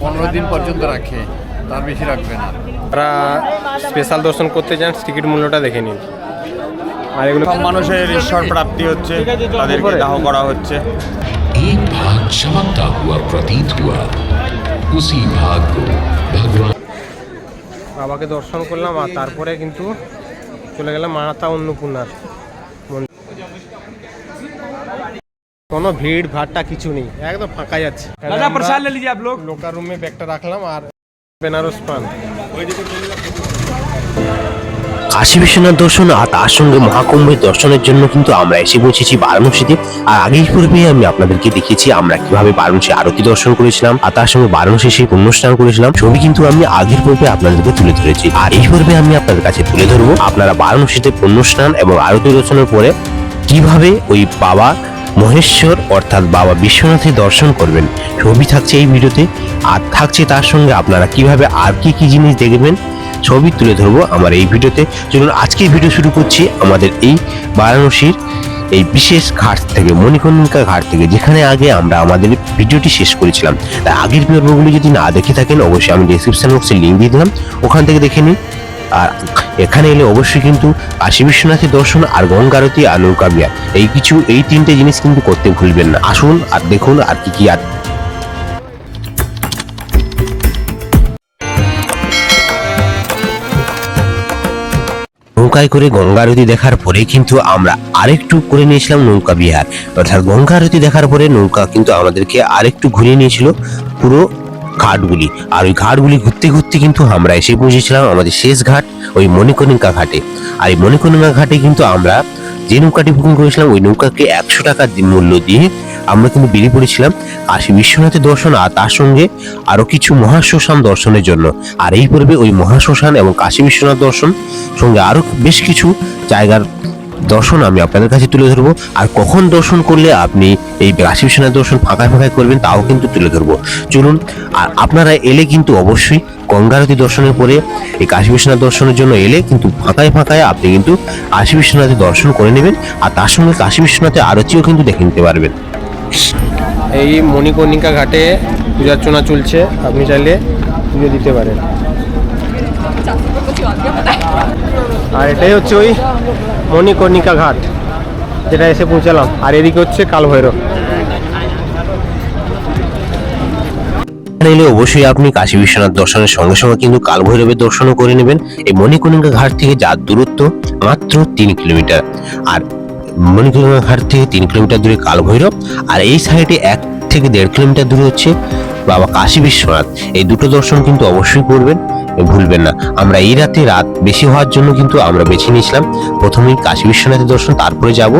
পনেরো দিন পর্যন্ত রাখে তার বেশি রাখবে না যারা স্পেশাল দর্শন করতে চান টিকিট মূল্যটা দেখে নিন আর এগুলো সব মানুষের ঈশ্বর প্রাপ্তি হচ্ছে তাদেরকে দাহ করা হচ্ছে एक भाग चमकता हुआ प्रतीत हुआ उसी भाग को भगवान বাবাকে দর্শন করলাম আর তারপরে কিন্তু চলে গেলাম মাতা অন্নপূর্ণার কোনো ভিড় ভাড়টা কিছু নেই একদম ফাঁকা যাচ্ছে। দাদা প্রসাদ লে লিজিয়ে আপ লোক। লোকার রুমে ব্যাগটা রাখলাম আর বেনারস পান। কাশী বিশ্বনাথ দর্শন আর তার সঙ্গে মহাকুম্ভের দর্শনের জন্য কিন্তু আমরা এসে পৌঁছেছি বারাণসীতে আর আগেই পূর্বে আমি আপনাদেরকে দেখিয়েছি আমরা কীভাবে বারাণসী আরতি দর্শন করেছিলাম আর তার সঙ্গে বারাণসী সেই পুণ্যস্নান করেছিলাম। ছবি কিন্তু আমি আগের পূর্বে আপনাদেরকে তুলে ধরেছি। আর এই পূর্বে আমি আপনাদের কাছে তুলে ধরবো আপনারা বারাণসীতে পুণ্যস্নান এবং আরতি দর্শনের পরে কীভাবে ওই বাবা মহেশ্বর অর্থাৎ বাবা বিশ্বনাথের দর্শন করবেন। ছবি থাকছে এই ভিডিওতে। আর থাকছে তার সঙ্গে আপনারা কীভাবে আর কি কি জিনিস দেখবেন, ছবি তুলে ধরবো আমার এই ভিডিওতে। চলুন, আজকের ভিডিও শুরু করছি আমাদের এই বারাণসীর এই বিশেষ ঘাট থেকে, মণিকর্ণিকা ঘাট থেকে, যেখানে আগে আমরা আমাদের ভিডিওটি শেষ করেছিলাম। তাই আগের পর্বগুলি যদি না দেখে থাকেন, অবশ্যই আমি ডিসক্রিপশন বক্সে লিঙ্ক দিয়ে দিলাম। ওখান থেকে দেখে নিন। আর এখানে এলে অবশ্যই কিন্তু কাশী বিশ্বনাথের দর্শন আর গঙ্গারতি আর নৌকা বিহার। এই কিছু, এই তিনটে জিনিস কিন্তু করতে ভুলবেন না। আসুন আর দেখুন আর কি কি আর নৌকায় করে গঙ্গা আরতি দেখার পরে কিন্তু আমরা আরেকটু করে নিয়েছিলাম নৌকা বিহার। অর্থাৎ গঙ্গা আরতি দেখার পরে নৌকা কিন্তু আমাদেরকে আরেকটু ঘুরিয়ে নিয়েছিল পুরো ঘাটগুলি। আর ওই ঘাটগুলি ঘুরতে ঘুরতে কিন্তু আমরা এসে পৌঁছেছিলাম আমাদের শেষ ঘাট, ওই মণিকর্ণিকা ঘাটে। আর এই মণিকর্ণিকা ঘাটে কিন্তু আমরা যে নৌকাটি বুকিং করেছিলাম, ওই নৌকাকে একশো টাকা মূল্য দিয়ে আমরা কিন্তু বেরিয়ে পড়েছিলাম কাশী বিশ্বনাথের দর্শন আর তার সঙ্গে আরও কিছু মহাশ্মশান দর্শনের জন্য। আর এই পর্বে ওই মহাশ্মশান এবং কাশী বিশ্বনাথ দর্শন সঙ্গে আরও বেশ কিছু জায়গার দর্শন আমি আপনাদের কাছে তুলে ধরবো। আর কখন দর্শন করলে আপনি এই কাশী বিশ্বনাথ দর্শন ফাঁকায় ফাঁকায় করবেন তাও কিন্তু তুলে ধরবো। চলুন, আর আপনারা এলে কিন্তু অবশ্যই গঙ্গারতি দর্শনের পরে এই কাশী বিশ্বনাথ দর্শনের জন্য এলে কিন্তু ফাঁকায় ফাঁকায় আপনি কিন্তু কাশী বিশ্বনাথের দর্শন করে নেবেন। আর তার সঙ্গে কাশী বিশ্বনাথের আরতিও কিন্তু দেখে নিতে পারবেন। এই মণিকর্ণিকা ঘাটে পূজার্চনা চলছে, আপনি চাইলে পুজো দিতে পারেন। আর এটাই হচ্ছে ওই মণিকর্ণিকা ঘাট, যেটা এসে পৌঁছালাম। আর এদিকে হচ্ছে কালভৈরব। এলে অবশ্যই আপনি কাশী বিশ্বনাথ দর্শনের সঙ্গে সঙ্গে কিন্তু কালভৈরবের দর্শনও করে নেবেন। এই মণিকর্ণিকা ঘাট থেকে যার দূরত্ব মাত্র তিন কিলোমিটার। আর মণিকর্ণিকা ঘাট থেকে তিন কিলোমিটার দূরে কালভৈরব। আর এই সাইডে এক থেকে দেড় কিলোমিটার দূরে হচ্ছে বাবা কাশী বিশ্বনাথ, এই দুটো দর্শন কিন্তু অবশ্যই করবেন ভুলবেন না। আমরা এই রাতে রাত বেশি হওয়ার জন্য কিন্তু আমরা বেছে নিয়েছিলাম। প্রথমেই কাশী বিশ্বনাথের দর্শন, তারপরে যাব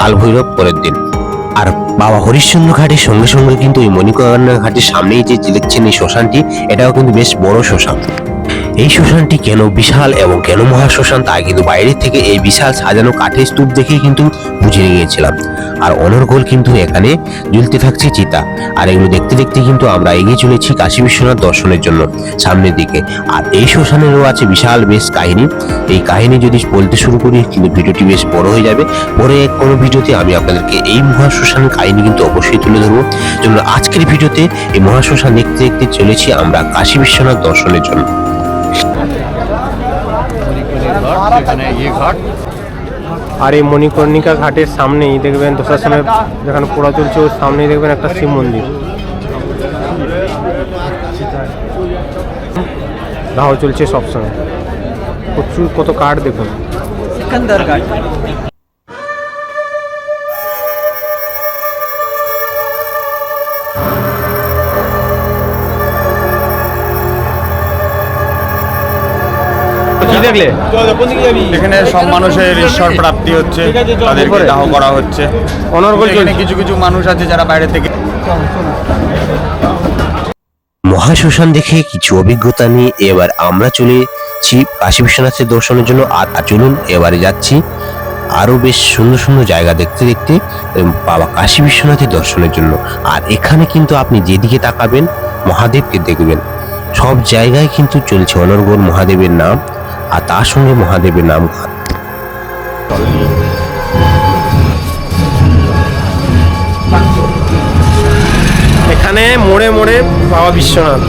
কালভৈরব পরের দিন। আর বাবা হরিশ্চন্দ্র ঘাটের সঙ্গে সঙ্গে কিন্তু এই মণিকর্ণা ঘাটের সামনেই যে দেখছেন এই শ্মশানটি, এটাও কিন্তু বেশ বড় শ্মশান। এই শ্মশানটি কেন বিশাল এবং কেন মহা শ্মশান তা কিন্তু বাইরে থেকে এই বিশাল সাজানো কাঠের স্তূপ দেখেই কিন্তু বুঝে নিয়েছিলাম। আর অনর্গল কিন্তু এখানে ঝুলতে থাকছে চিতা। আর এগুলো দেখতে দেখতে কিন্তু আমরা এগিয়ে চলেছি কাশী বিশ্বনাথ দর্শনের জন্য সামনের দিকে। আর এই শ্মশানেরও আছে বিশাল বেশ কাহিনী। এই কাহিনী যদি বলতে শুরু করি, কিন্তু ভিডিওটি বেশ বড় হয়ে যাবে। পরে কোনো ভিডিওতে আমি আপনাদেরকে এই মহাশ্মশানের কাহিনী কিন্তু অবশ্যই তুলে ধরবো। জন্য আজকের ভিডিওতে এই মহাশ্মশান দেখতে দেখতে চলেছি আমরা কাশী বিশ্বনাথ দর্শনের জন্য। ইয়ে ঘাট। আর এই মণিকর্ণিকা ঘাটের সামনেই দেখবেন দশার যেখানে পোড়া চলছে ওর সামনেই দেখবেন একটা শিব মন্দির। দাহ চলছে সবসময়। প্রচুর কত কাঠ দেখুন। দেখলে? এখানে সব মানুষের ঈশ্বর প্রাপ্তি হচ্ছে তাদেরকে দাহ করা হচ্ছে। অনর্গল কিছু কিছু মানুষ আছে যারা বাইরে থেকে মহাশ্মশান দেখে কিছু অভিজ্ঞতা নিয়ে এবার আমরা চলেছি কাশী বিশ্বনাথের দর্শনের জন্য। আর চলুন এবারে যাচ্ছি আরও বেশ সুন্দর সুন্দর জায়গা দেখতে দেখতে বাবা কাশী বিশ্বনাথের দর্শনের জন্য। আর এখানে কিন্তু আপনি যেদিকে তাকাবেন মহাদেবকে দেখবেন। সব জায়গায় কিন্তু চলছে অনর্গল মহাদেবের নাম। আর তার সঙ্গে মহাদেবের নাম এখানে মোড়ে মোড়ে বাবা বিশ্বনাথ।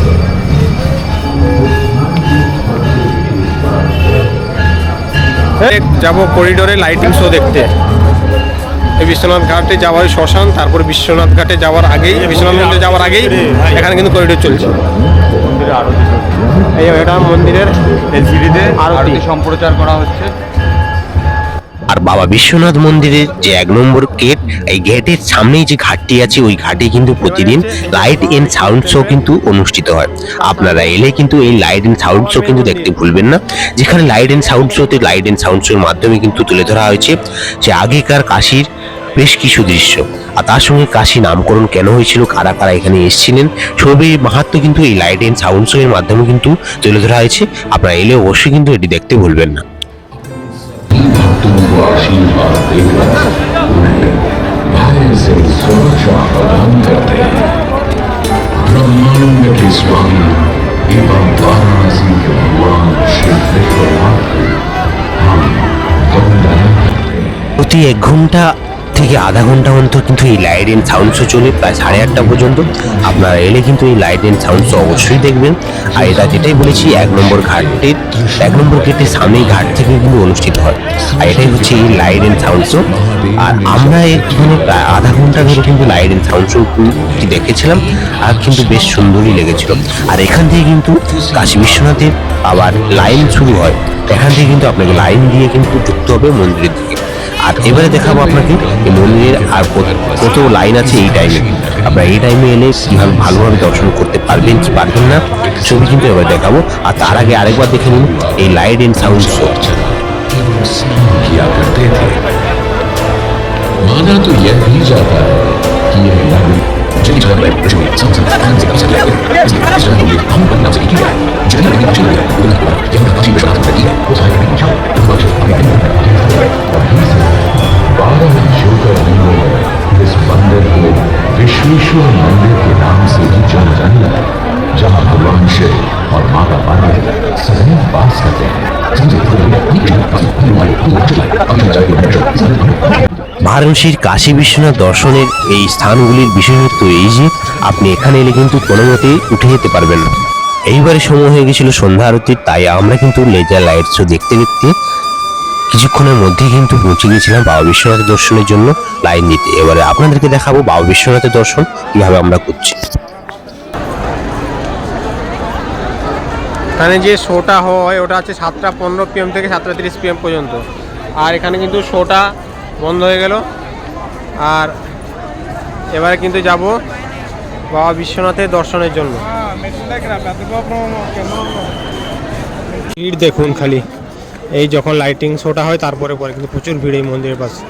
যাব করিডোরে লাইটিং শো দেখতে। এই বিশ্বনাথ ঘাটে যাওয়ার শ্মশান, তারপরে বিশ্বনাথ ঘাটে যাওয়ার আগেই, বিশ্বনাথ মন্দিরে যাওয়ার আগেই এখানে কিন্তু করিডোর চলছে। এই এটা মন্দিরের এলসিডিতে আরতি। আরতি সম্প্রচার করা হচ্ছে। আর বাবা বিশ্বনাথ মন্দিরের যে এক নম্বর গেট এই গেটের সামনেই যে ঘাটটি আছে ওই ঘাটে কিন্তু প্রতিদিন লাইট এন্ড সাউন্ড শো কিন্তু অনুষ্ঠিত হয়। আপনারা এলে কিন্তু এই লাইট এন্ড সাউন্ড শো কিন্তু দেখতে ভুলবেন না। যেখানে লাইট এন্ড সাউন্ড শোতে লাইট এন্ড সাউন্ড শোর মাধ্যমে কিন্তু তুলে ধরা হয়েছে যে আগেকার কাশির বেশ কিছু দৃশ্য আর তার সঙ্গে কাশি নামকরণ কেন হয়েছিল কারা কারা এখানে এসেছিলেন সবই মাহাত্ম কিন্তু এই লাইট এন্ড সাউন্ড শো এর মাধ্যমে কিন্তু তুলে ধরা হয়েছে আপনারা এলে অবশ্যই কিন্তু এটি দেখতে ভুলবেন না भक्तों आशीर्वाद देकर उन्हें भय से सुरक्षा प्रदान करते हैं ब्रह्मांड के स्वामी एवं वाराणसी के भगवान श्री विश्वनाथ को हम वंदना करते हैं প্রতি এক ঘন্টা থেকে আধা ঘণ্টা অন্তর কিন্তু এই লাইট এন্ড সাউন্ড শো চলে প্রায় সাড়ে আটটা পর্যন্ত। আপনারা এলে কিন্তু এই লাইট এন্ড সাউন্ড শো অবশ্যই দেখবেন। আর এটা যেটাই বলেছি, এক নম্বর ঘাটের এক নম্বর গেটের সামনেই ঘাট থেকে কিন্তু অনুষ্ঠিত হয়। আর এটাই হচ্ছে এই লাইট এন্ড সাউন্ড শো আর আমরা এখানে প্রায় আধা ঘণ্টা ধরে কিন্তু লাইট এন্ড সাউন্ড শো দেখেছিলাম, আর কিন্তু বেশ সুন্দরই লেগেছিল। আর এখান থেকে কিন্তু কাশী বিশ্বনাথের আবার লাইন শুরু হয়। এখান থেকে কিন্তু আপনাকে লাইন দিয়ে কিন্তু ঢুকতে হবে মন্দিরের দিকে। আর এবারে দেখাবো আপনাকে এই মন্দিরের আর কত- কত লাইন আছে এই টাইমে আপনারা এই টাইমে এলে কিভাবে ভালোভাবে দর্শন করতে পারবেন কি পারবেন না ছবি কিন্তু এবার দেখাবো আর তার আগে আরেকবার দেখে নিন এই লাইট এন্ড সাউন্ড শো केवल स्नान किया करते थे माना तो यह भी जाता है कि यह नगरी जल जगह में पृथ्वी संसार स्थान से अवसर लेकर इसलिए इस जगह को हम बदलाव से किया है जितने नगरी पहुंची है उतना हुआ केवल काशी विश्वनाथ की है वो सारे नगरी पहुंचा उस वक्त अभी বারাণসীর কাশী বিশ্বনাথ দর্শনের এই স্থানগুলির বিশেষত্ব এই যে, আপনি এখানে এলে কিন্তু কোনো মতেই উঠে যেতে পারবেন না। এইবারে সময় হয়ে গেছিল সন্ধ্যা আরতির, তাই আমরা কিন্তু লেজার লাইট শো দেখতে দেখতে কিছুক্ষণের মধ্যেই কিন্তু পৌঁছে গিয়েছিলাম বাবা বিশ্বনাথের দর্শনের জন্য লাইন দিতে। এবারে আপনাদেরকে দেখাবো বাবা বিশ্বনাথের দর্শন, কীভাবে আমরা করছি। এখানে যে শোটা হয়, ওটা আছে সাতটা পনেরো পিএম থেকে সাতটা তিরিশ পিএম পর্যন্ত। আর এখানে কিন্তু শোটা বন্ধ হয়ে গেল। আর এবারে কিন্তু যাব বাবা বিশ্বনাথের দর্শনের জন্য। ভিড় দেখুন খালি। এই যখন লাইটিং শোটা হয় তারপরে পরে কিন্তু প্রচুর ভিড় এই মন্দিরের পাশে।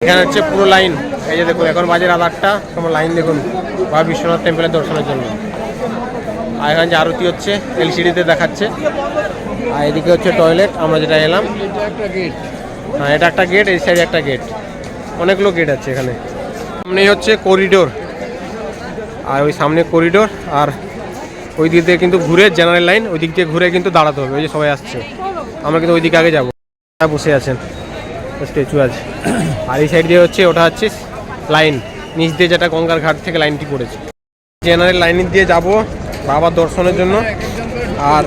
এখানে হচ্ছে পুরো লাইন এই যে দেখুন এখন বাজে রাত আটটা। তোমার লাইন দেখুন বাবা বিশ্বনাথ টেম্পলের দর্শনের জন্য। যে আরতি হচ্ছে, এলসিডিতে দেখাচ্ছে। আর এদিকে হচ্ছে টয়লেট, আমরা যেটা এলাম। হ্যাঁ এটা একটা গেট, এই সাইডে একটা গেট। অনেকগুলো গেট আছে এখানে। সামনেই হচ্ছে করিডোর। আর ওই সামনে করিডোর, আর ওই দিক দিয়ে কিন্তু ঘুরে জেনারেল লাইন ওই দিক দিয়ে ঘুরে কিন্তু দাঁড়াতে হবে। ওই যে সবাই আসছে। আমরা কিন্তু ওই দিকে আগে যাব। বসে আছেন স্ট্যাচু আছে। আর এই সাইড দিয়ে হচ্ছে, ওটা হচ্ছে লাইন নিচ দিয়ে যেটা গঙ্গার ঘাট থেকে লাইনটি পড়েছে। জেনারেল লাইন দিয়ে যাব। বাবার দর্শনের জন্য। আর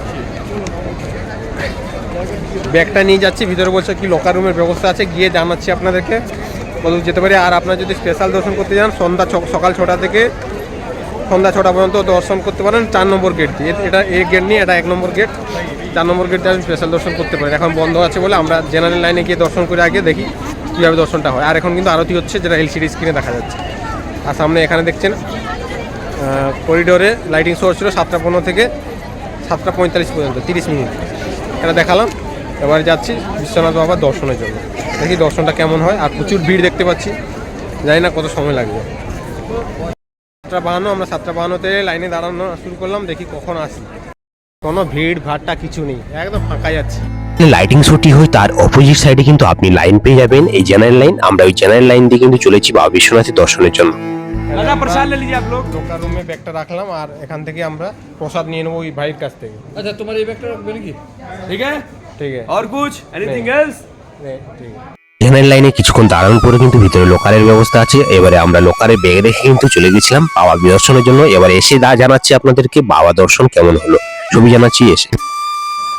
ব্যাগটা নিয়ে যাচ্ছি, ভিতরে বলছে কি লকার রুমের ব্যবস্থা আছে, গিয়ে জানাচ্ছি আপনাদেরকে। কত যেতে পারি, আর আপনারা যদি স্পেশাল দর্শন করতে যান, সন্ধ্যা সকাল ছটা থেকে সন্ধ্যা ছটা পর্যন্ত দর্শন করতে পারেন, চার নম্বর গেট দিয়ে। এটা এই গেট নিয়ে, এটা এক নম্বর গেট চার নম্বর গেট দিয়ে স্পেশাল দর্শন করতে পারেন। এখন বন্ধ আছে বলে আমরা জেনারেল লাইনে গিয়ে দর্শন করে আগে দেখি কীভাবে দর্শনটা হয়। আর এখন কিন্তু আরতি হচ্ছে, যেটা এলসিডি স্ক্রিনে দেখা যাচ্ছে। আর সামনে এখানে দেখছেন করিডোরে লাইটিং শো ছিল সাতটা পনেরো থেকে সাতটা পঁয়তাল্লিশ পর্যন্ত, তিরিশ মিনিট। এটা দেখালাম। এবারে যাচ্ছি বিশ্বনাথ বাবার দর্শনের জন্য। দেখি দর্শনটা কেমন হয়। আর প্রচুর ভিড় দেখতে পাচ্ছি। জানি না কত সময় লাগবে। সাতটা বাহান্ন, আমরা সাতটা বাহান্নতে লাইনে দাঁড়ানো শুরু করলাম। দেখি কখন আসি। কোনো ভিড়, ভাড়টা কিছু নেই। একদম ফাঁকা যাচ্ছে। লাইটিং শোটি হয়, তার অপোজিট সাইডে কিন্তু আপনি লাইন পেয়ে যাবেন। এই জেনারেল লাইন আমরা ওই জেনারেল লাইন দিয়ে কিন্তু চলেছি বাবা বিশ্বনাথের দর্শনের জন্য। দাদা প্রসাদ নিয়ে লিজিয়ে আপ লোক। রুমে ব্যাগটা রাখলাম আর এখান থেকে আমরা প্রসাদ নিয়ে নেব ওই ভাইয়ের কাছ থেকে। আচ্ছা তোমার এই ব্যাগটা রাখবে নাকি? ঠিক আছে? ঠিক আছে। আর কুছ এনিথিং এলস ঠিক আছে। লাইনে কিছুক্ষণ দাঁড়ানোর পরে কিন্তু ভিতরে লোকারের ব্যবস্থা আছে। এবারে আমরা লোকারে ব্যাগ রেখে কিন্তু চলে গেছিলাম বাবা বিদর্শনের জন্য। এবার এসে দা জানাচ্ছি আপনাদেরকে বাবা দর্শন কেমন হলো? ছবি জানাচ্ছি এসে।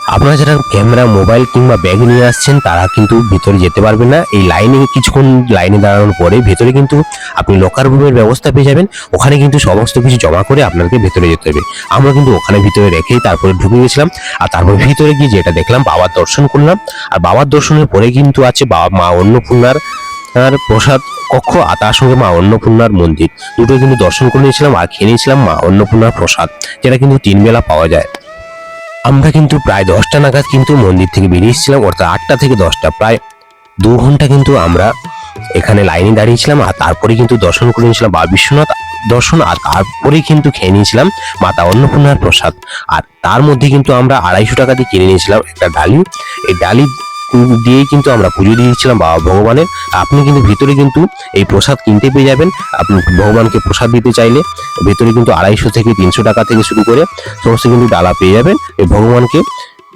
আপনারা যারা ক্যামেরা, মোবাইল কিংবা ব্যাগ নিয়ে আসছেন, তারা কিন্তু ভিতরে যেতে পারবেন না। এই লাইনে কিছুক্ষণ লাইনে দাঁড়ানোর পরে ভেতরে কিন্তু আপনি লকার রুমের ব্যবস্থা পেয়ে যাবেন। ওখানে কিন্তু সমস্ত কিছু জমা করে আপনাকে ভেতরে যেতে হবে। আমরা কিন্তু ওখানে ভিতরে রেখেই তারপরে ঢুকে গেছিলাম। আর তারপর ভিতরে গিয়ে যেটা দেখলাম, বাবার দর্শন করলাম। আর বাবার দর্শনের পরে কিন্তু আছে বাবা, মা অন্নপূর্ণার আর প্রসাদ কক্ষ আর তার সঙ্গে মা অন্নপূর্ণার মন্দির। দুটো কিন্তু দর্শন করে নিয়েছিলাম আর খেয়ে নিয়েছিলাম মা অন্নপূর্ণার প্রসাদ, যেটা কিন্তু তিন বেলা পাওয়া যায়। আমরা কিন্তু প্রায় দশটা নাগাদ কিন্তু মন্দির থেকে বেরিয়ে এসেছিলাম, অর্থাৎ আটটা থেকে দশটা, প্রায় দু ঘণ্টা কিন্তু আমরা এখানে লাইনে দাঁড়িয়েছিলাম, আর তারপরে কিন্তু দর্শন করে নিয়েছিলাম বা বিশ্বনাথ দর্শন, আর তারপরে কিন্তু খেয়ে নিয়েছিলাম মাতা অন্নপূর্ণার প্রসাদ। আর তার মধ্যে কিন্তু আমরা আড়াইশো টাকা দিয়ে কিনে নিয়েছিলাম একটা ডালি। এই ডালি দিয়েই কিন্তু আমরা পুজো দিয়েছিলাম বাবা ভগবানের। আপনি কিন্তু ভিতরে কিন্তু এই প্রসাদ কিনতে পেয়ে যাবেন। আপনি ভগবানকে প্রসাদ দিতে চাইলে ভেতরে কিন্তু আড়াইশো থেকে তিনশো টাকা থেকে শুরু করে সমস্ত কিন্তু ডালা পেয়ে যাবেন এই ভগবানকে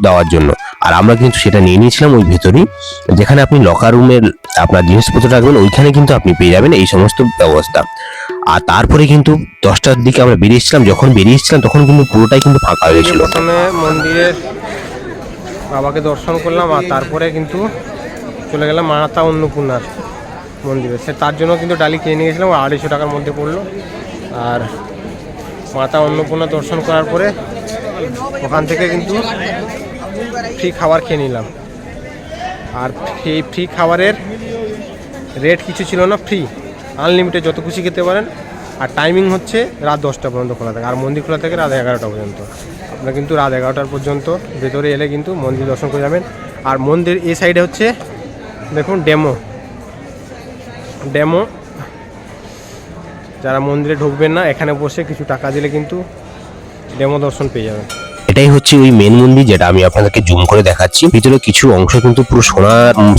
দেওয়ার জন্য। আর আমরা কিন্তু সেটা নিয়ে নিয়েছিলাম ওই ভেতরেই, যেখানে আপনি লকার রুমের আপনার জিনিসপত্র রাখবেন, ওইখানে কিন্তু আপনি পেয়ে যাবেন এই সমস্ত ব্যবস্থা। আর তারপরে কিন্তু দশটার দিকে আমরা বেরিয়ে এসেছিলাম, যখন বেরিয়ে এসেছিলাম তখন কিন্তু পুরোটাই কিন্তু ফাঁকা হয়ে প্রথমে মন্দিরের বাবাকে দর্শন করলাম আর তারপরে কিন্তু চলে গেলাম মাতা অন্নপূর্ণার মন্দিরে। সে তার জন্য কিন্তু ডালি কিনে নিয়ে গেছিলাম, আড়াইশো টাকার মধ্যে পড়ল। আর মাতা অন্নপূর্ণা দর্শন করার পরে ওখান থেকে কিন্তু ফ্রি খাবার খেয়ে নিলাম। আর এই ফ্রি খাবারের রেট কিছু ছিল না ফ্রি আনলিমিটেড যত খুশি খেতে পারেন। আর টাইমিং হচ্ছে রাত দশটা পর্যন্ত খোলা থাকে, আর মন্দির খোলা থাকে রাত এগারোটা পর্যন্ত। আপনারা কিন্তু রাত এগারোটার পর্যন্ত ভেতরে এলে কিন্তু মন্দির দর্শন করে যাবেন। আর মন্দির এই সাইডে হচ্ছে, দেখুন, ডেমো। ডেমো, যারা মন্দিরে ঢুকবেন না, এখানে বসে কিছু টাকা দিলে কিন্তু ডেমো দর্শন পেয়ে যাবেন। এটাই হচ্ছে ওই মেন মন্দির যেটা আমি আপনাদেরকে জুম করে দেখাচ্ছি। ভিতরে কিছু অংশ কিন্তু পুরো সোনা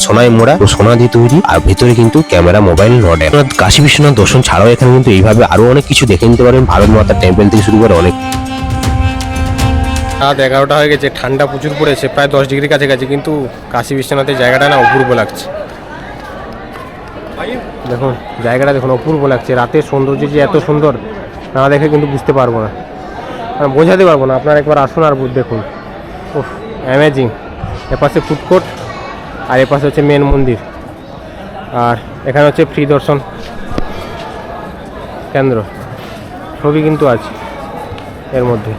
সোনায় মোড়া সোনা দিয়ে তৈরি। আর ভিতরে কিন্তু ক্যামেরা, মোবাইল নডের কাশী বিশ্বনাথ দর্শন ছাড়াও এখানে কিন্তু এইভাবে আরও অনেক কিছু দেখে নিতে পারেন। ভারত মাতা টেম্পল থেকে শুরু করে অনেক রাত এগারোটা হয়ে গেছে, ঠান্ডা প্রচুর পড়েছে, প্রায় দশ ডিগ্রি কাছে গেছে কিন্তু কাশী বিশ্বনাথের জায়গাটা না অপূর্ব লাগছে। দেখুন, জায়গাটা দেখুন, অপূর্ব লাগছে। রাতের সৌন্দর্য যে এত সুন্দর, না দেখে কিন্তু বুঝতে পারব না। বোঝাতে পারব না, আপনারা একবার আসুন আর দেখুন। ও অ্যামেজিং এপাশে ফুড কোর্ট আর এপাশে হচ্ছে মেন মন্দির। আর এখানে হচ্ছে ফ্রি দর্শন কেন্দ্র। ছবি কিন্তু আছে, এর মধ্যে।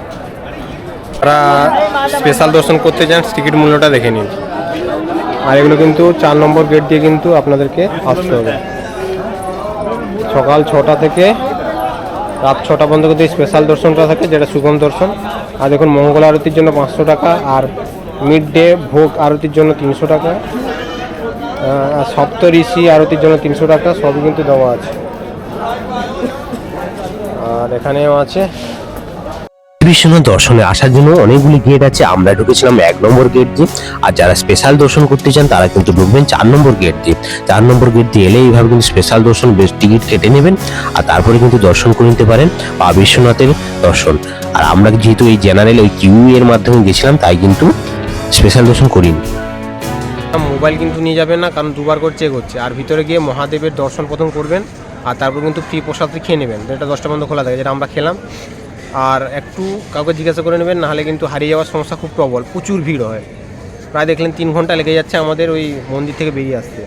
যারা স্পেশাল দর্শন করতে চান টিকিট মূল্যটা দেখে নিন। আর এগুলো কিন্তু চার নম্বর গেট দিয়ে কিন্তু আপনাদেরকে আসতে হবে। সকাল ছটা থেকে রাত ছটা পর্যন্ত কিন্তু স্পেশাল দর্শনটা থাকে, যেটা সুগম দর্শন। আর দেখুন, মঙ্গল আরতির জন্য পাঁচশো টাকা আর মিড ডে ভোগ আরতির জন্য তিনশো টাকা। আর সপ্ত ঋষি আরতির জন্য তিনশো টাকা, সবই কিন্তু দেওয়া আছে। আর এখানেও আছে। বিশ্বনাথ দর্শনে আসার জন্য অনেকগুলি গেট আছে। আমরা ঢুকেছিলাম এক নম্বর গেট দিয়ে। আর যারা স্পেশাল দর্শন করতে চান, তারা কিন্তু ঢুকবেন চার নম্বর গেট দিয়ে। চার নম্বর গেট দিয়ে এলে এইভাবে কিন্তু স্পেশাল দর্শন বেশ টিকিট কেটে নেবেন। আর তারপরে কিন্তু দর্শন করে নিতে পারেন বা বিশ্বনাথের দর্শন। আর আমরা যেহেতু এই জেনারেল ওই কিউ এর মাধ্যমে গেছিলাম, তাই কিন্তু স্পেশাল দর্শন করিনি। মোবাইল কিন্তু নিয়ে যাবেন না, কারণ দুবার করে চেক হচ্ছে। আর ভিতরে গিয়ে মহাদেবের দর্শন প্রথম করবেন, আর তারপর কিন্তু ফ্রি প্রসাদ খেয়ে নেবেন। যেটা দশটা পর্যন্ত খোলা থাকে, যেটা আমরা খেলাম। আর একটু কাউকে জিজ্ঞাসা করে নেবেন, নাহলে কিন্তু হারিয়ে যাওয়ার সমস্যা খুব প্রবল, প্রচুর ভিড় হয়। প্রায় দেখলেন তিন ঘণ্টা লেগে যাচ্ছে আমাদের ওই মন্দির থেকে বেরিয়ে আসতে।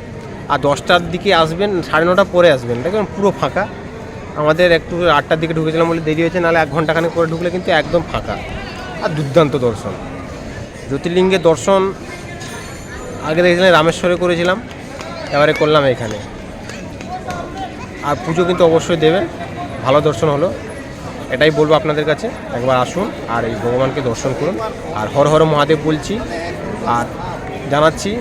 আর দশটার দিকে আসবেন, সাড়ে নটা পরে আসবেন, দেখবেন পুরো ফাঁকা। আমাদের একটু আটটার দিকে ঢুকেছিলাম বলে দেরি হয়েছে, নাহলে এক ঘন্টাখানেক পরে ঢুকলে কিন্তু একদম ফাঁকা। আর দুর্দান্ত দর্শন। জ্যোতির্লিঙ্গের দর্শন, আগে দেখেছিলাম রামেশ্বরে করেছিলাম, এবারে করলাম এখানে। আর পুজো কিন্তু অবশ্যই দেবেন, ভালো দর্শন হলো। এটাই বলব আপনাদের কাছে। একবার আসুন আর এই ভগবানকে দর্শন করুন। আর হর হর মহাদেব বলছি আর জানাচ্ছি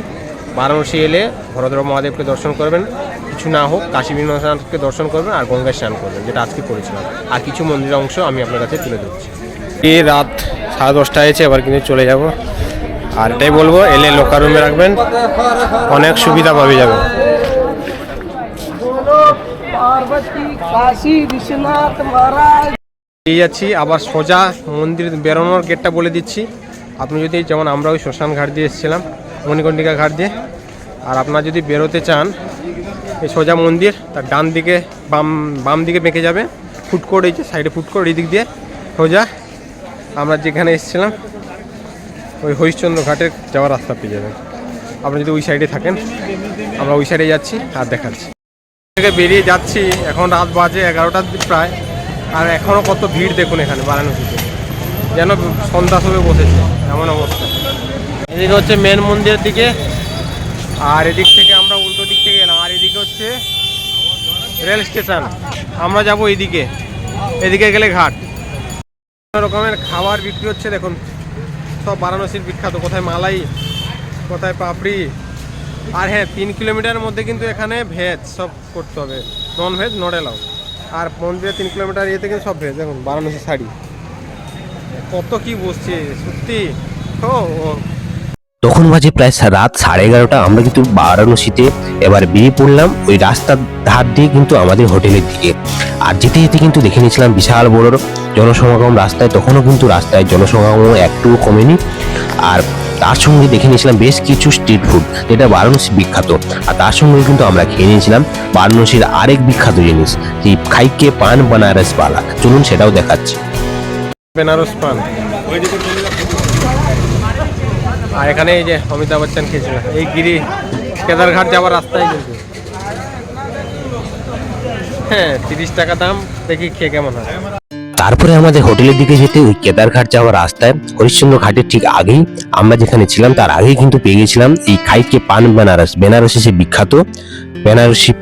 বারাণসী এলে হরদ্র মহাদেবকে দর্শন করবেন। কিছু না হোক কাশী বিশ্বনাথকে দর্শন করবেন আর গঙ্গা স্নান করবেন যেটা আজকে করেছিলাম। আর কিছু মন্দিরের অংশ আমি আপনার কাছে তুলে ধরছি। এই রাত সাড়ে দশটা হয়েছে এবার কিন্তু চলে যাব। আর এটাই বলব এলে লোকার রুমে রাখবেন অনেক সুবিধা পাবে যাবে। কাশী বিশ্বনাথ মহারাজ। এই যাচ্ছি। আবার সোজা মন্দির বেরোনোর গেটটা বলে দিচ্ছি। আপনি যদি যেমন আমরা ওই শ্মশান ঘাট দিয়ে এসেছিলাম মণিকর্ণিকা ঘাট দিয়ে। আর আপনারা যদি বেরোতে চান, এই সোজা মন্দির, তার ডান দিকে বাম বাম দিকে বেঁকে যাবে। ফুড কোর্ট এই যে সাইডে ফুড কোর্ট এই দিক দিয়ে সোজা আমরা যেখানে এসেছিলাম, ওই হরিশ্চন্দ্র ঘাটের যাওয়ার রাস্তা পেয়ে যাবেন। আপনি যদি ওই সাইডে থাকেন, আমরা ওই সাইডে যাচ্ছি আর দেখাচ্ছি। থেকে বেরিয়ে যাচ্ছি, এখন রাত বাজে এগারোটার প্রায়। আর এখনও কত ভিড় দেখুন এখানে বারাণসীতে। যেন সন্ধ্যা সবে বসেছে, এমন অবস্থা। এদিকে হচ্ছে মেন মন্দিরের দিকে, আর এদিক থেকে আমরা উল্টো দিক থেকে এলাম। আর এদিকে হচ্ছে রেল স্টেশন। আমরা যাব এদিকে এদিকে গেলে ঘাট। বিভিন্ন রকমের খাবার বিক্রি হচ্ছে, দেখুন। সব বারাণসীর বিখ্যাত, কোথায় মালাই, কোথায় পাপড়ি। আর হ্যাঁ তিন কিলোমিটারের মধ্যে কিন্তু এখানে ভেজ সব করতে হবে। নন ভেজ নট এলাও আর মন্দিরে তিন কিলোমিটার ইয়েতে কিন্তু সব ভেজ দেখুন, বারাণসী শাড়ি কত কি বসছে, সত্যি। ও তখন বাজে প্রায় রাত সাড়ে এগারোটা, আমরা কিন্তু বারাণসীতে এবার বেরিয়ে পড়লাম ওই রাস্তার ধার দিয়ে কিন্তু আমাদের হোটেলের দিকে। আর যেতে যেতে কিন্তু দেখে নিয়েছিলাম বিশাল বড় জনসমাগম রাস্তায়, তখনও কিন্তু রাস্তায় জনসমাগম একটুও কমেনি। আর তার সঙ্গে দেখে নিয়েছিলাম বেশ কিছু স্ট্রিট ফুড যেটা বারাণসী বিখ্যাত। আর তার সঙ্গে কিন্তু আমরা খেয়ে নিয়েছিলাম বারাণসীর আরেক বিখ্যাত জিনিস যে খাইকে পান বানারস পালা চলুন সেটাও দেখাচ্ছি। বেনারস পান। আর এখানে এই যে অমিতাভ বচ্চন খেয়েছিল, এই গিরি কেদারঘাট যাওয়ার রাস্তায় কিন্তু। হ্যাঁ তিরিশ টাকা দাম, দেখি খেয়ে কেমন হয়। তারপরে আমাদের হোটেলের দিকে যেতে ওই কেদারঘাট যাওয়ার রাস্তায় হরিশ্চন্দ্র ঘাটের ঠিক আগেই আমরা যেখানে ছিলাম, তার আগেই কিন্তু পেয়ে গেছিলাম এই খাইকে পান বেনারস, বেনারসে সে বিখ্যাত, বেনারসি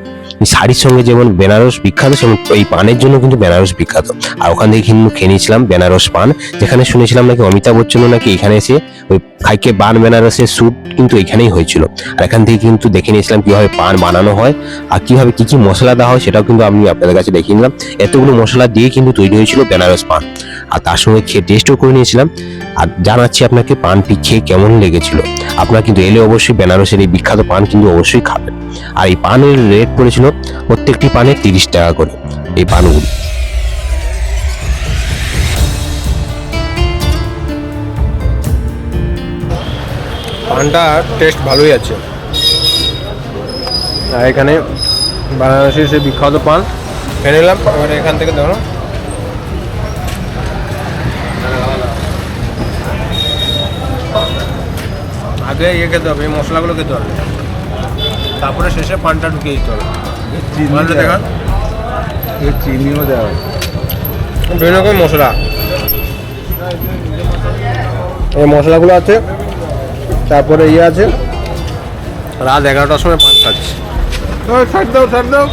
শাড়ির সঙ্গে যেমন বেনারস বিখ্যাত এই পানের জন্য কিন্তু বেনারস বিখ্যাত। আর ওখান থেকে কিন্তু খেয়ে নিয়েছিলাম বেনারস পান। যেখানে শুনেছিলাম নাকি অমিতাভ বচ্চনও নাকি এখানে এসে ওই খাইকে পান বেনারসের স্যুট কিন্তু এখানেই হয়েছিল। আর এখান থেকে কিন্তু দেখে নিয়েছিলাম কীভাবে পান বানানো হয় আর কীভাবে কী কী মশলা দেওয়া হয় সেটাও কিন্তু আমি আপনাদের কাছে দেখিয়ে নিলাম। এতগুলো মশলা দিয়ে কিন্তু তৈরি হয়েছিল বেনারস পান। আর তার সঙ্গে খেয়ে টেস্টও করে নিয়েছিলাম। আর জানাচ্ছি আপনাকে পানটি খেয়ে কেমন লেগেছিল। আপনারা কিন্তু এলে অবশ্যই বেনারসের এই বিখ্যাত পান কিন্তু অবশ্যই খাবেন। আর এই পানের রেট পড়েছিল প্রত্যেকটি পানে তিরিশ টাকা করে এই পানগুলি। পানটা টেস্ট ভালোই আছে। আর এখানে বারাণসীর সে বিখ্যাত পান। খেয়ে নিলাম, এবারে এখান থেকে ধরো। আগে ইয়ে খেতে হবে, এই মশলাগুলো খেতে হবে। তারপরে শেষে পানটা ঢুকিয়ে দিতে হবে। পানটা দেখান। চিনিও দেওয়া। বিভিন্ন রকম মশলা। এই মশলাগুলো আছে তারপরে ইয়ে আছে। রাত এগারোটার সময় পান খাচ্ছি। ছাড় দাও ছাড় দাও।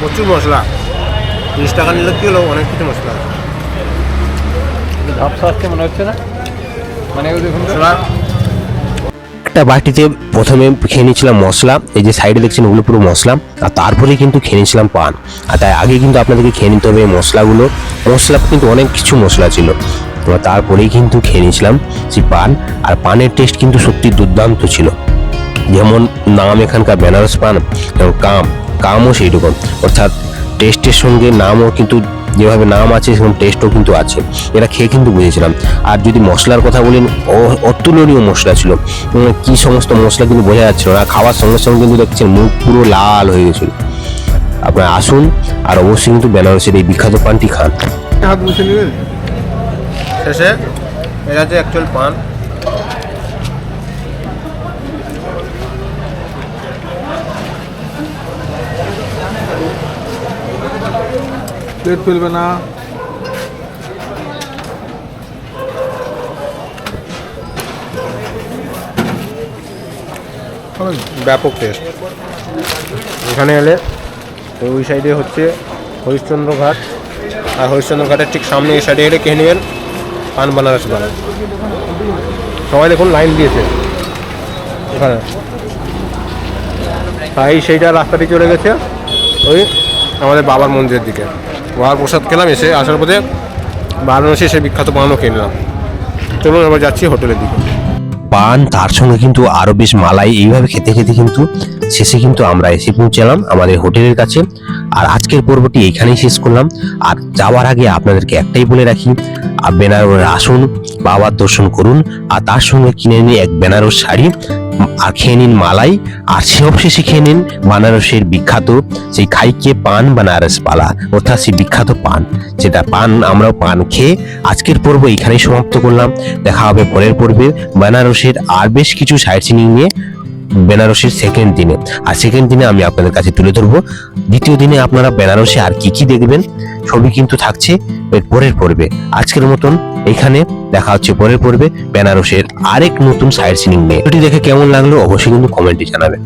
প্রচুর মশলা। তিরিশ টাকা নিলে কি হলো অনেক কিছু মশলা আছে। ঝাপসা আসছে মনে হচ্ছে না? মানে দেখুন একটা বাটিতে প্রথমে খেয়ে নিয়েছিলাম মশলা এই যে সাইডে দেখছেন ওগুলো পুরো মশলা আর তারপরে কিন্তু খেয়ে নিয়েছিলাম পান। আর তাই আগে কিন্তু আপনাদেরকে খেয়ে নিতে হবে এই মশলাগুলো। মশলা কিন্তু অনেক কিছু মশলা ছিল। তো তারপরেই কিন্তু খেয়ে নিয়েছিলাম সেই পান আর পানের টেস্ট কিন্তু সত্যি দুর্দান্ত ছিল। যেমন নাম এখানকার বেনারস পান এবং কাম কামও সেই রকম অর্থাৎ টেস্টের সঙ্গে নামও কিন্তু যেভাবে নাম আছে সেরকম টেস্টও কিন্তু আছে। এটা খেয়ে কিন্তু বুঝেছিলাম। আর যদি মশলার কথা বলেন অ- অতুলনীয় মশলা ছিল। কি সমস্ত মশলা কিন্তু বোঝা যাচ্ছিল না। খাওয়ার সঙ্গে সঙ্গে কিন্তু দেখছেন মুখ পুরো লাল হয়ে গেছিল। আপনারা আসুন আর অবশ্যই কিন্তু বেনারসের এই বিখ্যাত পানটি খান। হাত মুছে নেবেন শেষে এটা হচ্ছে অ্যাকচুয়াল পান। প্লেট ফেলবে না। ব্যাপক টেস্ট এখানে এলে ওই সাইডে হচ্ছে হরিশ্চন্দ্র ঘাট। আর হরিশ্চন্দ্র ঘাটের ঠিক সামনে এই সাইডে এলে খেয়ে নেবেন? পান বানারস বানান সবাই দেখুন লাইন দিয়েছে। এখানে। তাই সেইটা রাস্তাটি চলে গেছে ওই আমাদের বাবার মন্দিরের দিকে। বাবার প্রসাদ খেলাম, এসে আসার পথে বারাণসী সে বিখ্যাত পানও কিনলাম চলুন এবার যাচ্ছি হোটেলের দিকে। পান, তার সঙ্গে কিন্তু আরও বেশ মালাই, এইভাবে খেতে খেতে কিন্তু শেষে কিন্তু আমরা এসে পৌঁছালাম আমাদের হোটেলের কাছে। আর আজকের পর্বটি এখানেই শেষ করলাম। আর যাওয়ার আগে আপনাদেরকে একটাই বলে রাখি বেনারস আসুন বাবার দর্শন করুন, আর তার সঙ্গে কিনে নিন এক বেনারস শাড়ি। আর খেয়ে নিন মালাই, আর সে অবশেষে খেয়ে নিন বানারসের বিখ্যাত সেই খাইকে পান বানারস পালা, অর্থাৎ সেই বিখ্যাত পান, যেটা পান আমরাও পান খেয়ে আজকের পর্ব এখানেই সমাপ্ত করলাম। দেখা হবে পরের পর্বে। বানারসের আর বেশ কিছু সাইট সিনিং নিয়ে বেনারসের সেকেন্ড দিনে। আর সেকেন্ড দিনে আমি আপনাদের কাছে তুলে ধরবো। দ্বিতীয় দিনে আপনারা বেনারসে আর কি কি দেখবেন, সবই কিন্তু থাকছে পরের পর্বে। আজকের মতন এখানে দেখা হচ্ছে পরের পর্বে বেনারসের আরেক নতুন সাইট সিনিং নিয়ে। ভিডিওটি দেখে কেমন লাগল অবশ্যই কিন্তু কমেন্টে জানাবেন।